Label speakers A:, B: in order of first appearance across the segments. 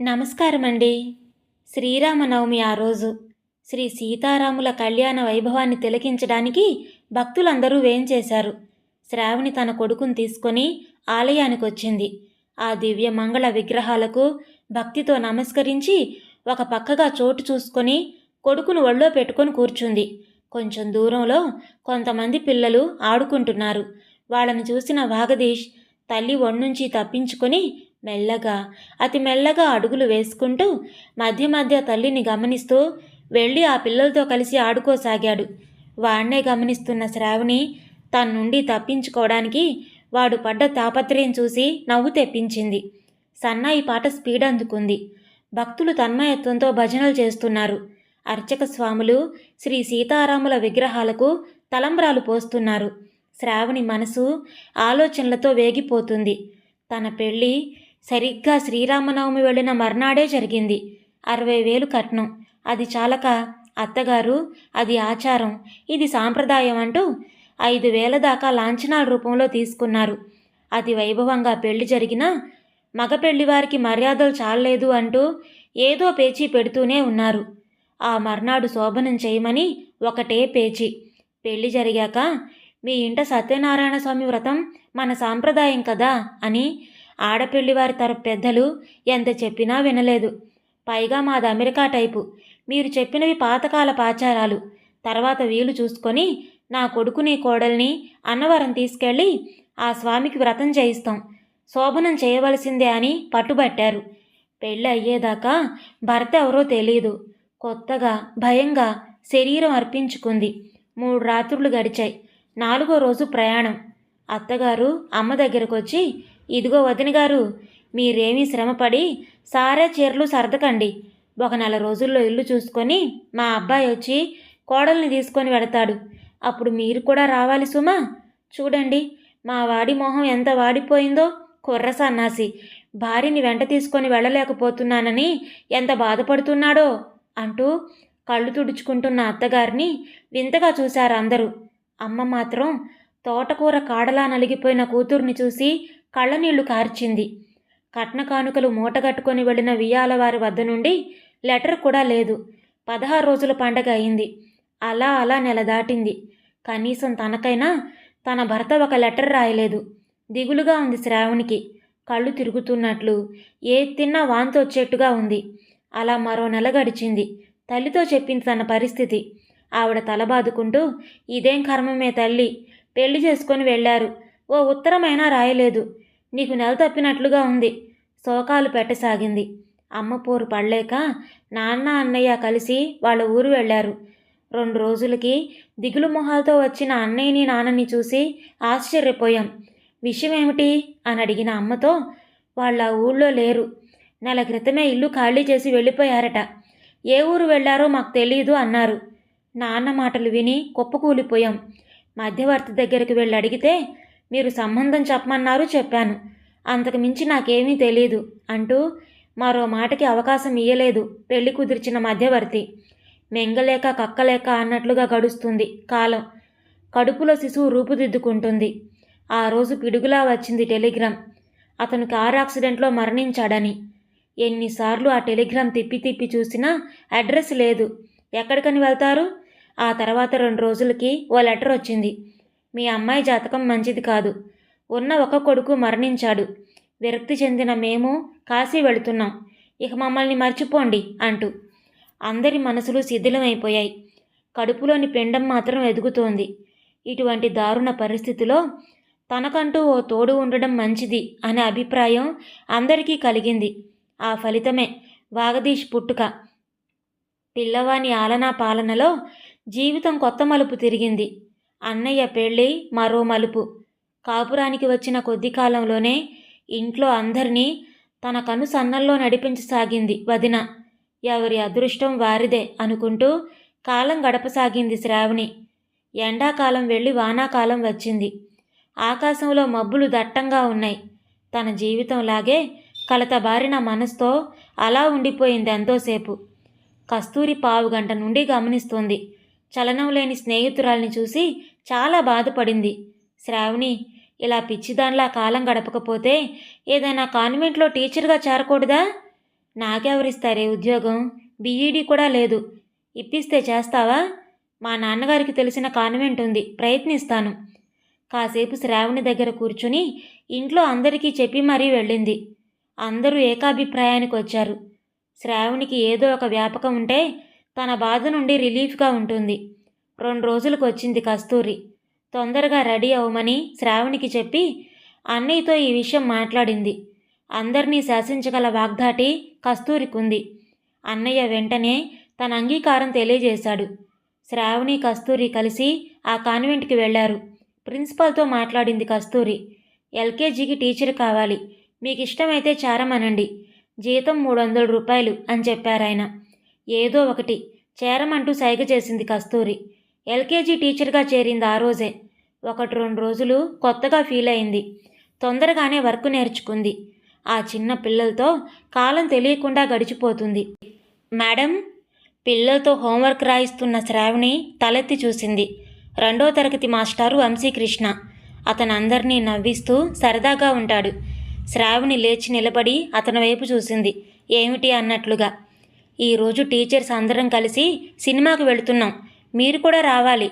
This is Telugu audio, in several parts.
A: నమస్కారం అండి శ్రీరామనవమి ఆ రోజు. శ్రీ సీతారాముల కళ్యాణ వైభవాన్ని తిలకించడానికి భక్తులందరూ వేంచేశారు. శ్రావణి తన కొడుకుని తీసుకొని ఆలయానికి వచ్చింది ఆ దివ్య మంగళ విగ్రహాలకు భక్తితో నమస్కరించి ఒక పక్కగా చోటు చూసుకొని కొడుకును ఒళ్ళో పెట్టుకొని కూర్చుంది. కొంచెం దూరంలో కొంతమంది పిల్లలు ఆడుకుంటున్నారు. వాళ్ళని చూసిన వాగదీష్ తల్లి ఒణ్ణుంచి తప్పించుకొని మెల్లగా అతి మెల్లగా అడుగులు వేసుకుంటూ మధ్య మధ్య తల్లిని గమనిస్తూ వెళ్ళి ఆ పిల్లలతో కలిసి ఆడుకోసాగాడు. వాణ్ణే గమనిస్తున్న శ్రావణి తన నుండి తప్పించుకోవడానికి వాడు పడ్డ తాపత్రయం చూసి నవ్వు తెప్పించింది. సన్నాయి పాట స్పీడ్ అందుకుంది. భక్తులు తన్మయత్వంతో భజనలు చేస్తున్నారు. అర్చక స్వాములు శ్రీ సీతారాముల విగ్రహాలకు తలంబ్రాలు పోస్తున్నారు. శ్రావణి మనసు ఆలోచనలతో వేగిపోతుంది. తన పెళ్ళి సరిగ్గా శ్రీరామనవమి వెళ్ళిన మర్నాడే జరిగింది. అరవై వేలు కట్నం. అది చాలక అత్తగారు అది ఆచారం. ఇది సాంప్రదాయం అంటూ ఐదు వేల దాకా లాంఛనాల రూపంలో తీసుకున్నారు. అతి వైభవంగా పెళ్ళి జరిగినా మగ పెళ్ళివారికి మర్యాదలు చాలలేదు అంటూ ఏదో పేచీ పెడుతూనే ఉన్నారు. ఆ మర్నాడు శోభనం చేయమని ఒకటే పేచీ. పెళ్ళి జరిగాక మీ ఇంట సత్యనారాయణ స్వామి వ్రతం మన సాంప్రదాయం కదా అని ఆడపిల్లివారి తరపు పెద్దలు ఎంత చెప్పినా వినలేదు. పైగా మాది అమెరికా టైపు. మీరు చెప్పినవి పాతకాల పాచారాలు. తర్వాత వీలు చూసుకొని నా కొడుకుని కోడల్ని అన్నవరం తీసుకెళ్ళి ఆ స్వామికి వ్రతం చేయిస్తాం. శోభనం చేయవలసిందే అని పట్టుబట్టారు. పెళ్ళి అయ్యేదాకా భర్త ఎవరో తెలియదు కొత్తగా భయంగా శరీరం అర్పించుకుంది. మూడు రాత్రులు గడిచాయి. నాలుగో రోజు ప్రయాణం. అత్తగారు అమ్మ దగ్గరకు వచ్చి ఇదిగో వదిన గారు మీరేమీ శ్రమపడి సారే చీరలు సర్దకండి. ఒక నెల రోజుల్లో ఇల్లు చూసుకొని మా అబ్బాయి వచ్చి కోడల్ని తీసుకొని వెడతాడు. అప్పుడు మీరు కూడా రావాలి సుమా. చూడండి మా వాడి మొహం ఎంత వాడిపోయిందో. కుర్ర సన్నాసి భార్యని వెంట తీసుకొని వెళ్ళలేకపోతున్నానని ఎంత బాధపడుతున్నాడో అంటూ కళ్ళు తుడుచుకుంటున్న అత్తగారిని వింతగా చూశారు అందరూ. అమ్మ మాత్రం తోటకూర కాడలా నలిగిపోయిన కూతుర్ని చూసి కళ్ళనీళ్ళు కార్చింది. కట్న కానుకలు మూటగట్టుకొని వెళ్ళిన వియ్యాల వారి వద్ద నుండి లెటర్ కూడా లేదు. పదహారు రోజుల పండగ అయింది. అలా అలా నెల దాటింది. కనీసం తనకైనా తన భర్త ఒక లెటర్ రాయలేదు. దిగులుగా ఉంది శ్రావణికి. కళ్ళు తిరుగుతున్నట్లు ఏ తిన్నా వాంతి వచ్చేట్టుగా ఉంది. అలా మరో నెల గడిచింది. తల్లితో చెప్పింది తన పరిస్థితి. ఆవిడ తల బాదుకుంటూ ఇదేం కర్మమే తల్లి? పెళ్ళి చేసుకొని వెళ్ళారు. ఓ ఉత్తరమైనా రాయలేదు. నీకు నెల తప్పినట్లుగా ఉంది. శోకాలు పెట్టసాగింది. అమ్మ పోరు పడలేక నాన్న అన్నయ్య కలిసి వాళ్ళ ఊరు వెళ్ళారు. రెండు రోజులకి దిగులు మొహాలతో వచ్చిన అన్నయ్యని నాన్నని చూసి ఆశ్చర్యపోయాం. విషయం ఏమిటి అని అడిగిన అమ్మతో వాళ్ళ ఊళ్ళో లేరు. నెల క్రితమే ఇల్లు ఖాళీ చేసి వెళ్ళిపోయారట. ఏ ఊరు వెళ్ళారో మాకు తెలియదు అన్నారు. నాన్న మాటలు విని కుప్పకూలిపోయాం. మధ్యవర్తి దగ్గరికి వెళ్ళి అడిగితే మీరు సంబంధం చెప్పమన్నారు చెప్పాను. అంతకు మించి నాకేమీ తెలియదు అంటూ మరో మాటకి అవకాశం ఇయ్యలేదు పెళ్ళి కుదిర్చిన మధ్యవర్తి. మెంగలేక కక్కలేక అన్నట్లుగా గడుస్తుంది కాలం. కడుపులో శిశువు రూపుదిద్దుకుంటుంది. ఆ రోజు పిడుగులా వచ్చింది టెలిగ్రామ్. అతను కారు యాక్సిడెంట్లో మరణించాడని. ఎన్నిసార్లు ఆ టెలిగ్రామ్ తిప్పి తిప్పి చూసినా అడ్రస్ లేదు. ఎక్కడికని వెళ్తారు? ఆ తర్వాత రెండు రోజులకి ఓ లెటర్ వచ్చింది. మీ అమ్మాయి జాతకం మంచిది కాదు. ఉన్న ఒక కొడుకు మరణించాడు. విరక్తి చెందిన మేము కాశీ వెళుతున్నాం. ఇక మమ్మల్ని మర్చిపోండి అంటూ అందరి మనసులు శిథిలమైపోయాయి. కడుపులోని పిండం మాత్రం ఎదుగుతోంది. ఇటువంటి దారుణ పరిస్థితిలో తనకంటూ ఓ తోడు ఉండడం మంచిది అనే అభిప్రాయం అందరికీ కలిగింది. ఆ ఫలితమే వాగదీష్ పుట్టుక. పిల్లవాని ఆలనా పాలనలో జీవితం కొత్త మలుపు తిరిగింది. అన్నయ్య పెళ్ళి మరో మలుపు. కాపురానికి వచ్చిన కొద్ది కాలంలోనే ఇంట్లో అందరినీ తన కను సన్నల్లో నడిపించసాగింది వదిన. ఎవరి అదృష్టం వారిదే అనుకుంటూ కాలం గడపసాగింది శ్రావణి. ఎండాకాలం వెళ్ళి వానాకాలం వచ్చింది. ఆకాశంలో మబ్బులు దట్టంగా ఉన్నాయి. తన జీవితంలాగే కలతబారిన మనసుతో అలా ఉండిపోయింది ఎంతోసేపు. కస్తూరి పావు గంట నుండి గమనిస్తోంది. చలనం లేని స్నేహితురాల్ని చూసి చాలా బాధపడింది. శ్రావణి ఇలా పిచ్చిదానిలా కాలం గడపకపోతే ఏదైనా కాన్వెంట్లో టీచర్గా చేరకూడదా? నాకెవరిస్తారే ఉద్యోగం? బీఈడీ కూడా లేదు. ఇప్పిస్తే చేస్తావా? మా నాన్నగారికి తెలిసిన కాన్వెంట్ ఉంది ప్రయత్నిస్తాను. కాసేపు శ్రావణి దగ్గర కూర్చుని ఇంట్లో అందరికీ చెప్పి మరీ వెళ్ళింది. అందరూ ఏకాభిప్రాయానికి వచ్చారు. శ్రావణికి ఏదో ఒక వ్యాపకం ఉంటే తన బాధ నుండి రిలీఫ్గా ఉంటుంది. రెండు రోజులకు వచ్చింది కస్తూరి. తొందరగా రెడీ అవ్వమని శ్రావణికి చెప్పి అన్నయ్యతో ఈ విషయం మాట్లాడింది. అందరినీ శాసించగల వాగ్దాటి కస్తూరికుంది. అన్నయ్య వెంటనే తన అంగీకారం తెలియజేశాడు. శ్రావణి కస్తూరి కలిసి ఆ కాన్వెంట్కి వెళ్ళారు. ప్రిన్సిపాల్తో మాట్లాడింది కస్తూరి. ఎల్కేజీకి టీచర్ కావాలి. మీకు ఇష్టమైతే చేరమనండి. జీతం మూడు వందల రూపాయలు అని చెప్పారాయన. ఏదో ఒకటి. చేరమంటూ సైగ చేసింది కస్తూరి. ఎల్కేజీ టీచర్గా చేరింది ఆ రోజే. ఒకటి రెండు రోజులు కొత్తగా ఫీల్ అయింది. తొందరగానే వర్క్ నేర్చుకుంది. ఆ చిన్న పిల్లలతో కాలం తెలియకుండా గడిచిపోతుంది. మేడం పిల్లలతో హోంవర్క్ రాయిస్తున్న శ్రావణి తలెత్తి చూసింది. రెండో తరగతి మాస్టారు వంశీకృష్ణ. అతను అందరినీ నవ్విస్తూ సరదాగా ఉంటాడు. శ్రావణి లేచి నిలబడి అతని వైపు చూసింది. ఏమిటి అన్నట్లుగా ఈరోజు టీచర్స్ అందరం కలిసి సినిమాకు వెళుతున్నాం. మీరు కూడా రావాలి.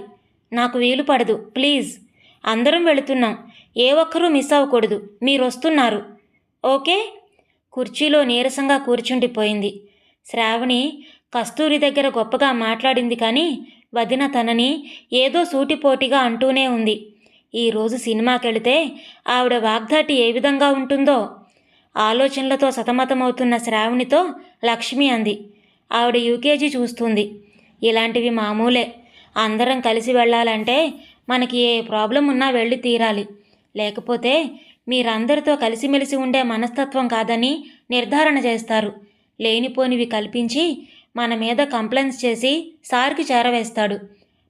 A: నాకు వీలు పడదు. ప్లీజ్. అందరం వెళుతున్నాం. ఏ ఒక్కరూ మిస్ అవ్వకూడదు. మీరు వస్తున్నారు. ఓకే? కుర్చీలో నీరసంగా కూర్చుండిపోయింది. శ్రావణి కస్తూరి దగ్గర గొప్పగా మాట్లాడింది కానీ వదిన తనని ఏదో సూటిపోటిగా అంటూనే ఉంది. ఈరోజు సినిమాకెళితే ఆవిడ వాగ్దాటి ఏ విధంగా ఉంటుందో? ఆలోచనలతో సతమతమవుతున్న శ్రావణితో లక్ష్మి అంది. ఆవిడ యూకేజీ చూస్తుంది. ఇలాంటివి మామూలే. అందరం కలిసి వెళ్ళాలంటే మనకి ఏ ప్రాబ్లం ఉన్నా వెళ్ళి తీరాలి. లేకపోతే మీరందరితో కలిసిమెలిసి ఉండే మనస్తత్వం కాదని నిర్ధారణ చేస్తారు. లేనిపోనివి కల్పించి మన మీద కంప్లైంట్స్ చేసి సార్కి చేరవేస్తాడు.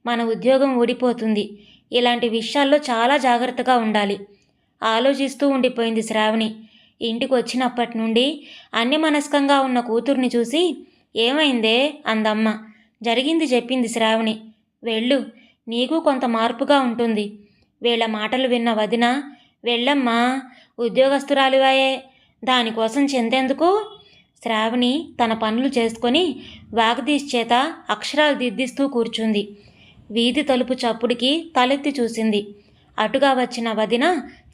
A: మన ఉద్యోగం ఊడిపోతుంది. ఇలాంటి విషయాల్లో చాలా జాగ్రత్తగా ఉండాలి. ఆలోచిస్తూ ఉండిపోయింది శ్రావణి. ఇంటికి వచ్చినప్పటి నుండి అన్యమనస్కంగా ఉన్న కూతుర్ని చూసి ఏమైందే అందమ్మ? జరిగింది చెప్పింది శ్రావణి. వెళ్ళు నీకు కొంత మార్పుగా ఉంటుంది. వీళ్ళ మాటలు విన్న వదిన వెళ్ళమ్మా ఉద్యోగస్తురాలివాయే దానికోసం చెందేందుకు? శ్రావణి తన పనులు చేసుకొని వాగదీష్ చేత అక్షరాలు దిద్దిస్తూ కూర్చుంది. వీధి తలుపు చప్పుడికి తలెత్తి చూసింది. అటుగా వచ్చిన వదిన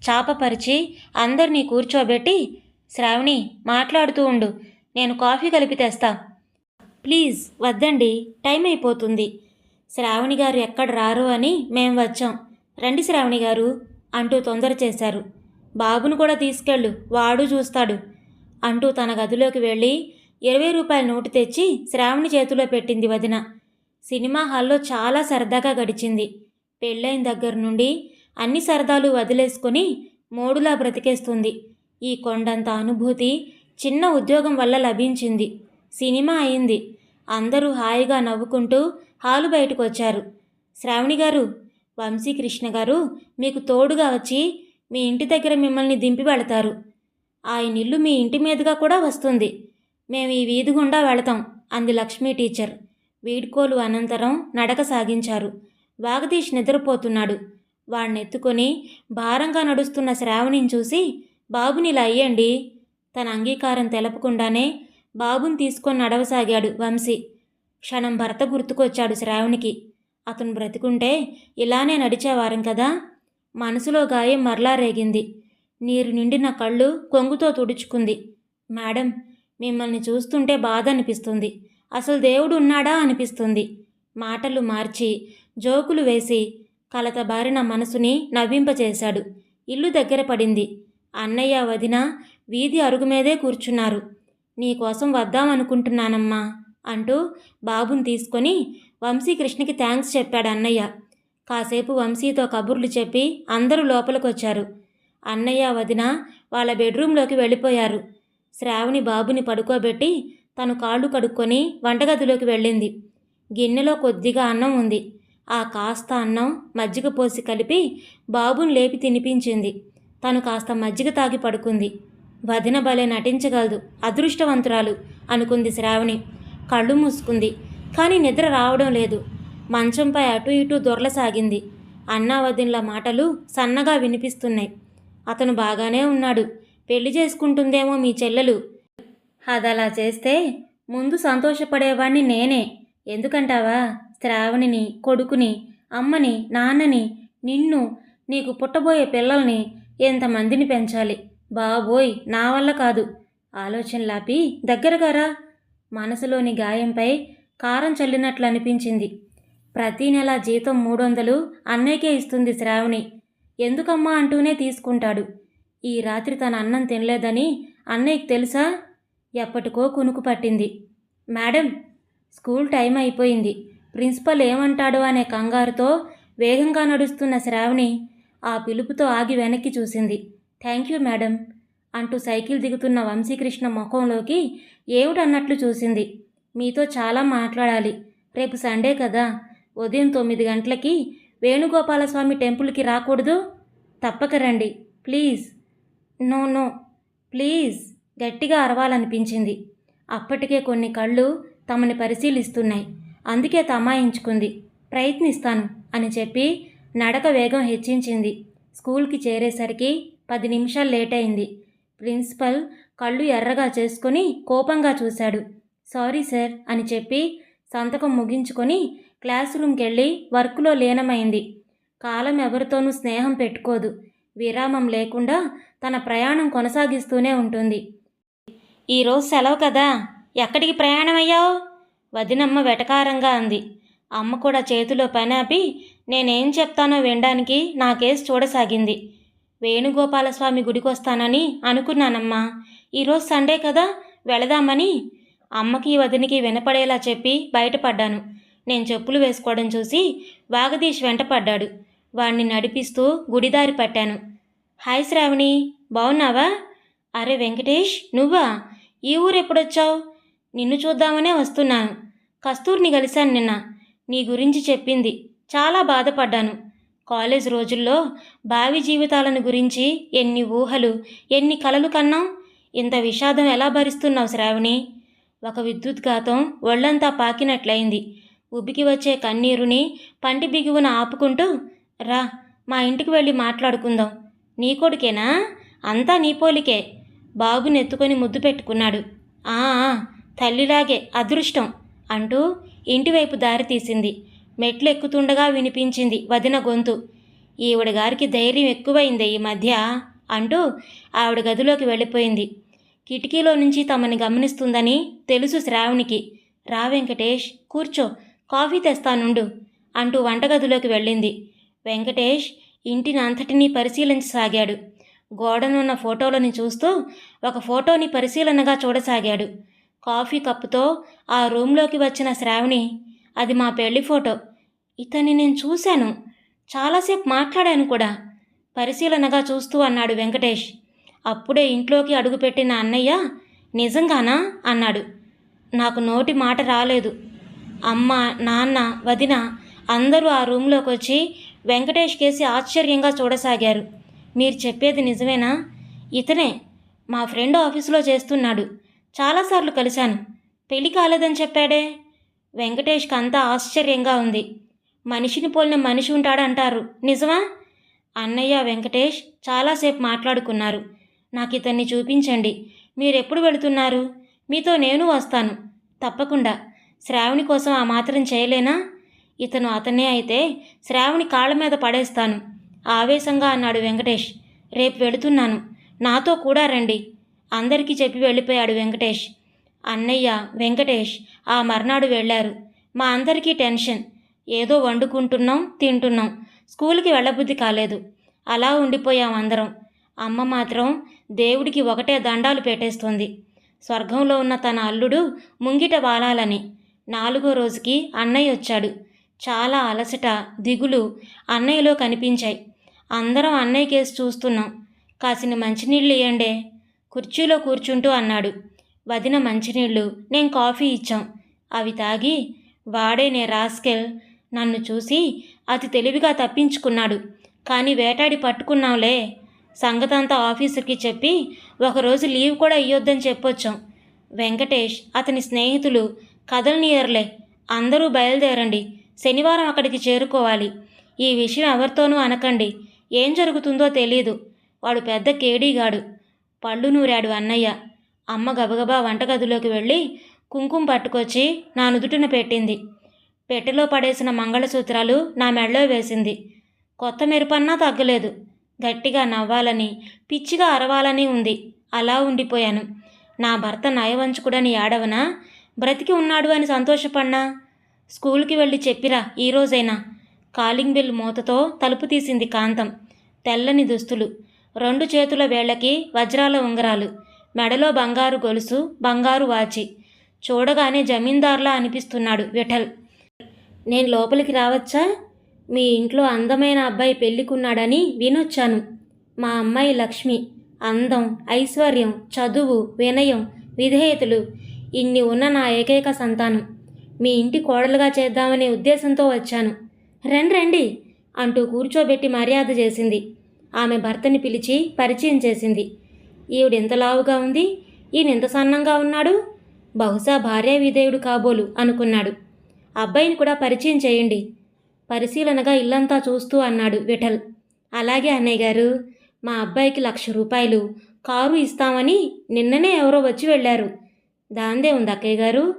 A: చాపపరిచి అందరినీ కూర్చోబెట్టి శ్రావణి మాట్లాడుతూ ఉండు. నేను కాఫీ కలిపి తెస్తా. ప్లీజ్ వద్దండి టైం అయిపోతుంది. శ్రావణి గారు ఎక్కడ రారు అని మేం వచ్చాం. రండి శ్రావణి గారు అంటూ తొందర చేశారు. బాబును కూడా తీసుకెళ్ళు వాడు చూస్తాడు అంటూ తన గదిలోకి వెళ్ళి ఇరవై రూపాయల నోటు తెచ్చి శ్రావణి చేతిలో పెట్టింది వదిన. సినిమా హాల్లో చాలా సరదాగా గడిచింది. పెళ్ళైన దగ్గర నుండి అన్ని సరదాలు వదిలేసుకొని మోడులా బ్రతికేస్తుంది. ఈ కొండంత అనుభూతి చిన్న ఉద్యోగం వల్ల లభించింది. సినిమా అయింది. అందరూ హాయిగా నవ్వుకుంటూ హాలు బయటకు వచ్చారు శ్రావణి గారు వంశీకృష్ణ గారు మీకు తోడుగా వచ్చి మీ ఇంటి దగ్గర మిమ్మల్ని దింపి వెళతారు. ఆయన ఇల్లు మీ ఇంటి మీదుగా కూడా వస్తుంది. మేము ఈ వీధి గుండా వెళతాం అంది లక్ష్మీ టీచర్. వీడ్కోలు అనంతరం నడక సాగించారు. వాగదీష్ నిద్రపోతున్నాడు. వాణ్ణెత్తుకొని భారంగా నడుస్తున్న శ్రావణిని చూసి బాబుని ఇలా అయ్యండి. తన అంగీకారం తెలపకుండానే బాబుని తీసుకొని నడవసాగాడు వంశీ. క్షణం భర్త గుర్తుకొచ్చాడు శ్రావణికి. అతను బ్రతికుంటే ఇలానే నడిచేవారం కదా? మనసులో గాయం మరలా రేగింది. నీరు నిండిన కళ్ళు కొంగుతో తుడుచుకుంది. మేడం మిమ్మల్ని చూస్తుంటే బాధ అనిపిస్తుంది. అసలు దేవుడు ఉన్నాడా అనిపిస్తుంది. మాటలు మార్చి జోకులు వేసి కలతబారిన మనసుని నవ్వింపచేశాడు. ఇల్లు దగ్గర పడింది. అన్నయ్య వదిన వీధి అరుగు మీదే కూర్చున్నారు. నీకోసం వద్దామనుకుంటున్నానమ్మా అంటూ బాబుని తీసుకొని వంశీ కృష్ణకి థ్యాంక్స్ చెప్పాడు అన్నయ్య. కాసేపు వంశీతో కబుర్లు చెప్పి అందరూ లోపలికొచ్చారు. అన్నయ్య వదిన వాళ్ళ బెడ్రూమ్లోకి వెళ్ళిపోయారు. శ్రావణి బాబుని పడుకోబెట్టి తను కాళ్ళు కడుక్కొని వంటగదిలోకి వెళ్ళింది. గిన్నెలో కొద్దిగా అన్నం ఉంది. ఆ కాస్త అన్నం మజ్జిగ పోసి కలిపి బాబుని లేపి తినిపించింది. తను కాస్త మజ్జిగ తాగి పడుకుంది. వదిన భలే నటించగలదు అదృష్టవంతురాలు అనుకుంది శ్రావణి. కళ్ళు మూసుకుంది. కానీ నిద్ర రావడం లేదు. మంచంపై అటు ఇటు దొరలసాగింది. అన్నా వదినల మాటలు సన్నగా వినిపిస్తున్నాయి. అతను బాగానే ఉన్నాడు. పెళ్ళి చేసుకుంటుందేమో మీ చెల్లెలు. అదలా చేస్తే ముందు సంతోషపడేవాణ్ణి నేనే. ఎందుకంటావా? శ్రావణిని కొడుకుని అమ్మని నాన్నని నిన్ను నీకు పుట్టబోయే పిల్లల్ని ఎంతమందిని పెంచాలి? బాబోయ్ నా వల్ల కాదు. ఆలోచనలాపి దగ్గరగా రా. మనసులోని గాయంపై కారం చల్లినట్లు అనిపించింది. ప్రతి నెల జీతం మూడు వందలు అన్నయ్యకే ఇస్తుంది శ్రావణి. ఎందుకమ్మా అంటూనే తీసుకుంటాడు. ఈ రాత్రి తన అన్నం తినలేదని అన్నయ్యకి తెలుసా? ఎప్పటికో కునుకు పట్టింది. మేడం స్కూల్ టైం అయిపోయింది. ప్రిన్సిపల్ ఏమంటాడో అనే కంగారుతో వేగంగా నడుస్తున్న శ్రావణి ఆ పిలుపుతో ఆగి వెనక్కి చూసింది. థ్యాంక్ యూ మేడం అంటూ సైకిల్ దిగుతున్న వంశీకృష్ణ ముఖంలోకి ఏమిటన్నట్లు చూసింది. మీతో చాలా మాట్లాడాలి. రేపు సండే కదా. ఉదయం తొమ్మిది గంటలకి వేణుగోపాలస్వామి టెంపుల్కి రాకూడదు? తప్పక రండి. ప్లీజ్. No no. ప్లీజ్. గట్టిగా అరవాలనిపించింది. అప్పటికే కొన్ని కళ్ళు తమని పరిశీలిస్తున్నాయి. అందుకే తమాయించుకుంది. ప్రయత్నిస్తాను అని చెప్పి నడక వేగం హెచ్చించింది. స్కూల్కి చేరేసరికి పది నిమిషాలు లేట్ అయింది ప్రిన్సిపల్ కళ్ళు ఎర్రగా చేసుకొని కోపంగా చూశాడు. సారీ సార్ అని చెప్పి సంతకం ముగించుకొని క్లాస్ రూమ్కి వెళ్ళి వర్క్లో లీనమైంది. కాలం ఎవరితోనూ స్నేహం పెట్టుకోదు. విరామం లేకుండా తన ప్రయాణం కొనసాగిస్తూనే ఉంటుంది. ఈరోజు సెలవు కదా. ఎక్కడికి ప్రయాణం అయ్యావు వదినమ్మ వెటకారంగా అంది. అమ్మ కూడా చేతిలో పనాపి నేనేం చెప్తానో వినడానికి నా కేసు చూడసాగింది. వేణుగోపాలస్వామి గుడికి వస్తానని అనుకున్నానమ్మా ఈరోజు సండే కదా వెళదామని అమ్మకి వదినికి వినపడేలా చెప్పి బయటపడ్డాను. నేను చెప్పులు వేసుకోవడం చూసి వాగదీష్ వెంటపడ్డాడు. వాణ్ణి నడిపిస్తూ గుడిదారి పట్టాను. హాయ్ శ్రావణి బాగున్నావా అరే వెంకటేష్ నువ్వా? ఈ ఊరు ఎప్పుడొచ్చావు నిన్ను చూద్దామనే వస్తున్నాను. కస్తూర్ని కలిశాను నిన్న. నీ గురించి చెప్పింది. చాలా బాధపడ్డాను. కాలేజ్ రోజుల్లో భావి జీవితాలను గురించి ఎన్ని ఊహలు ఎన్ని కలలు కన్నాం? ఇంత విషాదం ఎలా భరిస్తున్నావు శ్రావణి? ఒక విద్యుద్ఘాతం ఒళ్ళంతా పాకినట్లయింది. ఉబికి వచ్చే కన్నీరుని పంటి బిగువున ఆపుకుంటూ రా మా ఇంటికి వెళ్ళి మాట్లాడుకుందాం. నీ కొడుకేనా? అంతా నీ పోలికే. బాబుని ఎత్తుకొని ముద్దు పెట్టుకున్నాడు. ఆ, తల్లిలాగే అదృష్టం అంటూ ఇంటివైపు దారి తీసింది. మెట్లు ఎక్కుతుండగా వినిపించింది వదిన గొంతు. ఈవిడ గారికి ధైర్యం ఎక్కువైంది ఈ మధ్య అంటూ ఆవిడ గదిలోకి వెళ్ళిపోయింది. కిటికీలో నుంచి తమని గమనిస్తుందని తెలుసు శ్రావణికి. రా వెంకటేష్ కూర్చో కాఫీ తెస్తానుండు అంటూ వంటగదిలోకి వెళ్ళింది. వెంకటేష్ ఇంటిని అంతటినీ పరిశీలించసాగాడు. గోడనున్న ఫోటోలను చూస్తూ ఒక ఫోటోని పరిశీలనగా చూడసాగాడు. కాఫీ కప్పుతో ఆ రూమ్లోకి వచ్చిన శ్రావణి అది మా పెళ్ళి ఫోటో. ఇతన్ని నేను చూశాను. చాలాసేపు మాట్లాడాను కూడా. పరిశీలనగా చూస్తూ అన్నాడు వెంకటేష్. అప్పుడే ఇంట్లోకి అడుగుపెట్టిన అన్నయ్య నిజంగానా? అన్నాడు. నాకు నోటి మాట రాలేదు. అమ్మ నాన్న వదిన అందరూ ఆ రూమ్లోకి వచ్చి వెంకటేష్ కేసి ఆశ్చర్యంగా చూడసాగారు. మీరు చెప్పేది నిజమేనా? ఇతనే. మా ఫ్రెండ్ ఆఫీసులో చేస్తున్నాడు. చాలాసార్లు కలిశాను. పెళ్ళి కాలేదని చెప్పాడే. వెంకటేష్కి అంతా ఆశ్చర్యంగా ఉంది. మనిషిని పోలిన మనిషి ఉంటాడంటారు. నిజమా? అన్నయ్య వెంకటేష్ చాలాసేపు మాట్లాడుకున్నారు. నాకు ఇతన్ని చూపించండి. మీరెప్పుడు వెళుతున్నారు? మీతో నేను వస్తాను. తప్పకుండా. శ్రావణి కోసం ఆ మాత్రం చేయలేనా? ఇతను అతనే అయితే శ్రావణి కాళ్ళ మీద పడేస్తాను. ఆవేశంగా అన్నాడు వెంకటేష్. రేపు వెళుతున్నాను. నాతో కూడా రండి. అందరికీ చెప్పి వెళ్ళిపోయాడు వెంకటేష్. అన్నయ్య వెంకటేష్ ఆ మర్నాడు వెళ్ళారు. మా అందరికీ టెన్షన్. ఏదో వండుకుంటున్నాం తింటున్నాం. స్కూల్కి వెళ్ళబుద్ధి కాలేదు. అలా ఉండిపోయాం అందరం. అమ్మ మాత్రం దేవుడికి ఒకటే దండాలు పెట్టేస్తుంది. స్వర్గంలో ఉన్న తన అల్లుడు ముంగిట వాలాలని. నాలుగో రోజుకి అన్నయ్య వచ్చాడు. చాలా అలసట దిగులు అన్నయ్యలో కనిపించాయి. అందరం అన్నయ్య కేసు చూస్తున్నాం. కాసిన మంచినీళ్ళు ఇయ్యండే. కుర్చీలో కూర్చుంటూ అన్నాడు. వదిన మంచినీళ్ళు నేను కాఫీ ఇచ్చాం. అవి తాగి వాడే నే రాస్కెల్ నన్ను చూసి అతి తెలివిగా తప్పించుకున్నాడు. కానీ వేటాడి పట్టుకున్నాంలే. సంగతంతా ఆఫీసర్కి చెప్పి ఒకరోజు లీవ్ కూడా ఇయ్యొద్దని చెప్పొచ్చాం. వెంకటేష్ అతని స్నేహితులు కదలనియర్లే. అందరూ బయలుదేరండి. శనివారం అక్కడికి చేరుకోవాలి. ఈ విషయం ఎవరితోనూ అనకండి. ఏం జరుగుతుందో తెలియదు వాడు పెద్ద కేడీగాడు. పళ్ళు నూరాడు అన్నయ్య. అమ్మ గబగబా వంటగదిలోకి వెళ్ళి కుంకుమ పట్టుకొచ్చి నా నుదుటిన పెట్టింది. పెట్టెలో పడేసిన మంగళసూత్రాలు నా మెడలో వేసింది. కొత్త మెరుపన్నా తగ్గలేదు. గట్టిగా నవ్వాలని పిచ్చిగా అరవాలని ఉంది. అలా ఉండిపోయాను. నా భర్త నయవంచుకుడని ఏడవనా బ్రతికి ఉన్నాడు అని సంతోషపడినా? స్కూల్కి వెళ్ళి చెప్పిరా ఈ రోజైనా. కాలింగ్ బెల్ మూతతో తలుపు తీసింది కాంతం తెల్లని దుస్తులు రెండు చేతుల వేళ్ళకి వజ్రాల ఉంగరాలు. మెడలో బంగారు గొలుసు బంగారు వాచి. చూడగానే జమీందార్లా అనిపిస్తున్నాడు విఠల్. నేను లోపలికి రావచ్చా? మీ ఇంట్లో అందమైన అబ్బాయి పెళ్ళికున్నాడని వినొచ్చాను. మా అమ్మాయి లక్ష్మి. అందం ఐశ్వర్యం చదువు వినయం విధేయతలు. ఇన్ని ఉన్న నా ఏకైక సంతానం. మీ ఇంటి కోడలుగా చేద్దామనే ఉద్దేశంతో వచ్చాను. రండి రండి! అంటూ కూర్చోబెట్టి మర్యాద చేసింది. ఆమె భర్తని పిలిచి పరిచయం చేసింది. ఈవిడెంత లావుగా ఉంది? ఈయన ఎంత సన్నంగా ఉన్నాడు? బహుశా భార్యా విధేయుడు కాబోలు అనుకున్నాడు. అబ్బాయిని కూడా పరిచయం చేయండి. పరిశీలనగా ఇల్లంతా చూస్తూ అన్నాడు విఠల్. అలాగే అన్నయ్య గారు మా అబ్బాయికి లక్ష రూపాయలు కారు ఇస్తామని నిన్ననే ఎవరో వచ్చి వెళ్ళారు. దాందే ఉంది అక్కయ్య గారు.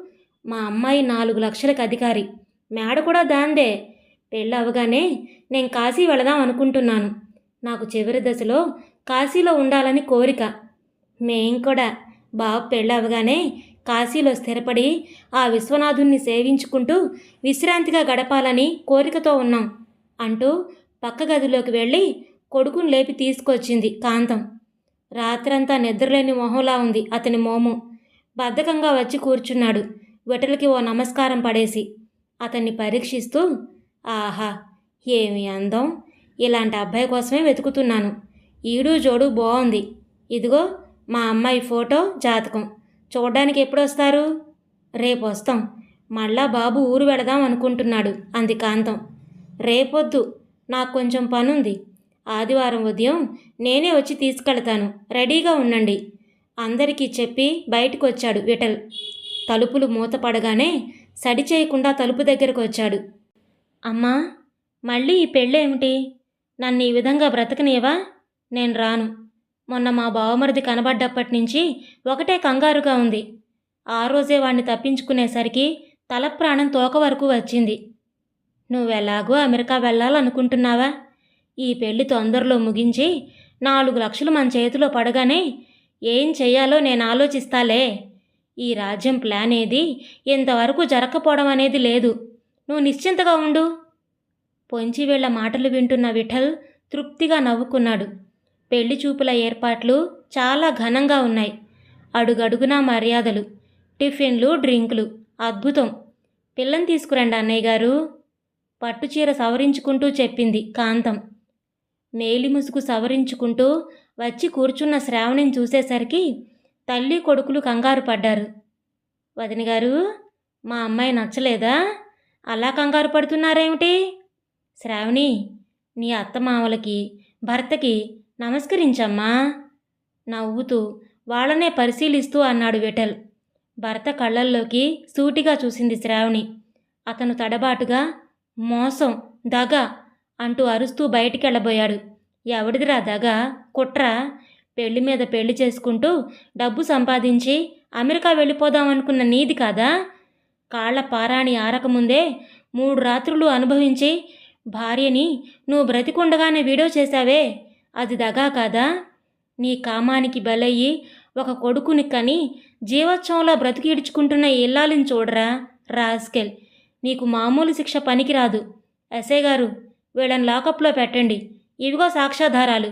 A: మా అమ్మాయి నాలుగు లక్షలకు అధికారి. మేడ కూడా దాందే. పెళ్ళి అవగానే నేను కాశీ వెళదాం అనుకుంటున్నాను. నాకు చివరి దశలో కాశీలో ఉండాలని కోరిక. మేం కూడా బాబు పెళ్ళవగానే కాశీలో స్థిరపడి ఆ విశ్వనాథుణ్ణి సేవించుకుంటూ విశ్రాంతిగా గడపాలని కోరికతో ఉన్నాం అంటూ పక్క గదిలోకి వెళ్ళి కొడుకుని లేపి తీసుకొచ్చింది కాంతం. రాత్రంతా నిద్రలేని మొహంలా ఉంది అతని మోము. బద్ధకంగా వచ్చి కూర్చున్నాడు. విటలకి ఓ నమస్కారం పడేసి అతన్ని పరీక్షిస్తూ ఆహా ఏమి అందం? ఇలాంటి అబ్బాయి కోసమే వెతుకుతున్నాను. ఈడు జోడు బాగుంది ఇదిగో మా అమ్మాయి ఫోటో జాతకం. చూడ్డానికి ఎప్పుడు వస్తారు రేపు వస్తాం మళ్ళా బాబు ఊరు వెళదాం అనుకుంటున్నాడు అంది కాంతం రేపొద్దు. నాకు కొంచెం పనుంది. ఆదివారం ఉదయం నేనే వచ్చి తీసుకెళ్తాను. రెడీగా ఉండండి. అందరికీ చెప్పి బయటకు వచ్చాడు విఠల్. తలుపులు మూతపడగానే సడి చేయకుండా తలుపు దగ్గరకు వచ్చాడు అమ్మా మళ్ళీ ఈ పెళ్ళేమిటి? నన్ను ఈ విధంగా బ్రతకనేవా నేను రాను. మొన్న మా బావమరిది కనబడ్డప్పటి నుంచి ఒకటే కంగారుగా ఉంది. ఆ రోజే వాణ్ణి తప్పించుకునేసరికి తల ప్రాణం తోక వరకు వచ్చింది. నువ్వెలాగో అమెరికా వెళ్ళాలనుకుంటున్నావా? ఈ పెళ్ళి తొందరలో ముగించి నాలుగు లక్షలు మన చేతిలో పడగానే ఏం చెయ్యాలో నేను ఆలోచిస్తాలే. ఈ రాజ్యం ప్లాన్ ఏది? ఇంతవరకు జరగకపోవడం అనేది లేదు. నువ్వు నిశ్చింతగా ఉండు. పొంచి వీళ్ళ మాటలు వింటున్న విఠల్ తృప్తిగా నవ్వుకున్నాడు. పెళ్ళి చూపుల ఏర్పాట్లు చాలా ఘనంగా ఉన్నాయి. అడుగడుగునా మర్యాదలు టిఫిన్లు డ్రింకులు. అద్భుతం. పిల్లని తీసుకురండి అన్నయ్య గారు. పట్టుచీర సవరించుకుంటూ చెప్పింది కాంతం. మేలి ముసుగు సవరించుకుంటూ వచ్చి కూర్చున్న శ్రావణిని చూసేసరికి తల్లి కొడుకులు కంగారు పడ్డారు. వదిన గారు మా అమ్మాయి నచ్చలేదా? అలా కంగారు పడుతున్నారేమిటి? శ్రావణి నీ అత్తమామలకి భర్తకి నమస్కరించమ్మా. నవ్వుతూ వాళ్ళనే పరిశీలిస్తూ అన్నాడు విఠల్. భర్త కళ్ళల్లోకి సూటిగా చూసింది శ్రావణి. అతను తడబాటుగా మోసం దగ అంటూ అరుస్తూ బయటికెళ్ళబోయాడు. ఎవడిదిరా దగ? కుట్ర? పెళ్ళి మీద పెళ్ళి చేసుకుంటూ డబ్బు సంపాదించి అమెరికా వెళ్ళిపోదాం అనుకున్న నీది కాదా? కాళ్ళ పారాణి ఆరకముందే మూడు రాత్రులు అనుభవించి భార్యని నువ్వు బ్రతికుండగానే వీడియో చేశావే? అది దగా కాదా? నీ కామానికి బలయ్యి ఒక కొడుకుని కని జీవోత్సవంలో బ్రతికిడ్చుకుంటున్న ఇల్లాలిని చూడరా రాస్కెల్. నీకు మామూలు శిక్ష పనికిరాదు. ఎస్ఐ గారు వీళ్ళని లాకప్లో పెట్టండి. ఇవిగో సాక్ష్యాధారాలు.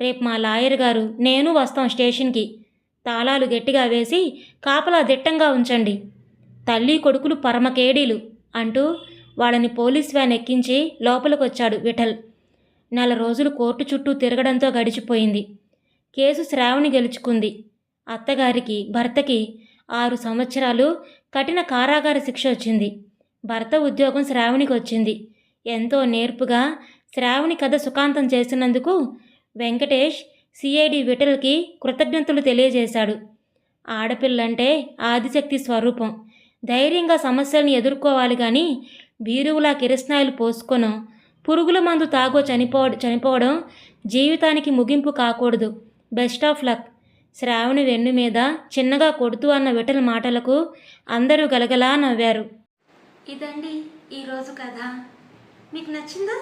A: రేపు మా లాయర్ గారు నేను వస్తాం స్టేషన్కి. తాళాలు గట్టిగా వేసి కాపలా దిట్టంగా ఉంచండి. తల్లి కొడుకులు పరమకేడీలు అంటూ వాళ్ళని పోలీస్ వ్యాన్ ఎక్కించి లోపలికొచ్చాడు విఠల్. నెల రోజులు కోర్టు చుట్టూ తిరగడంతో గడిచిపోయింది. కేసు శ్రావణి గెలుచుకుంది. అత్తగారికి భర్తకి ఆరు సంవత్సరాలు కఠిన కారాగార శిక్ష వచ్చింది. భర్త ఉద్యోగం శ్రావణికి వచ్చింది. ఎంతో నేర్పుగా శ్రావణి కథ సుఖాంతం చేసినందుకు వెంకటేష్ సిఐడి విటల్కి కృతజ్ఞతలు తెలియజేశాడు. ఆడపిల్లంటే ఆదిశక్తి స్వరూపం. ధైర్యంగా సమస్యల్ని ఎదుర్కోవాలి కానీ బీరువులా కిరస్నాయిలు పోసుకొను పురుగుల మందు తాగో చనిపో చనిపోవడం జీవితానికి ముగింపు కాకూడదు. Best of luck. శ్రావణి వెన్ను మీద చిన్నగా కొడుతూ అన్న విటల మాటలకు అందరూ గలగలా నవ్వారు. ఇదండి ఈరోజు కథ. మీకు నచ్చిందా?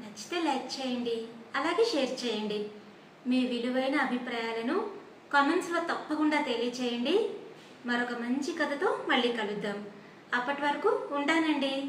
A: నచ్చితే లైక్ చేయండి అలాగే షేర్ చేయండి. మీ విలువైన అభిప్రాయాలను కామెంట్స్లో తప్పకుండా తెలియచేయండి. మరొక మంచి కథతో మళ్ళీ కలుద్దాం. అప్పటి వరకు ఉంటానండి.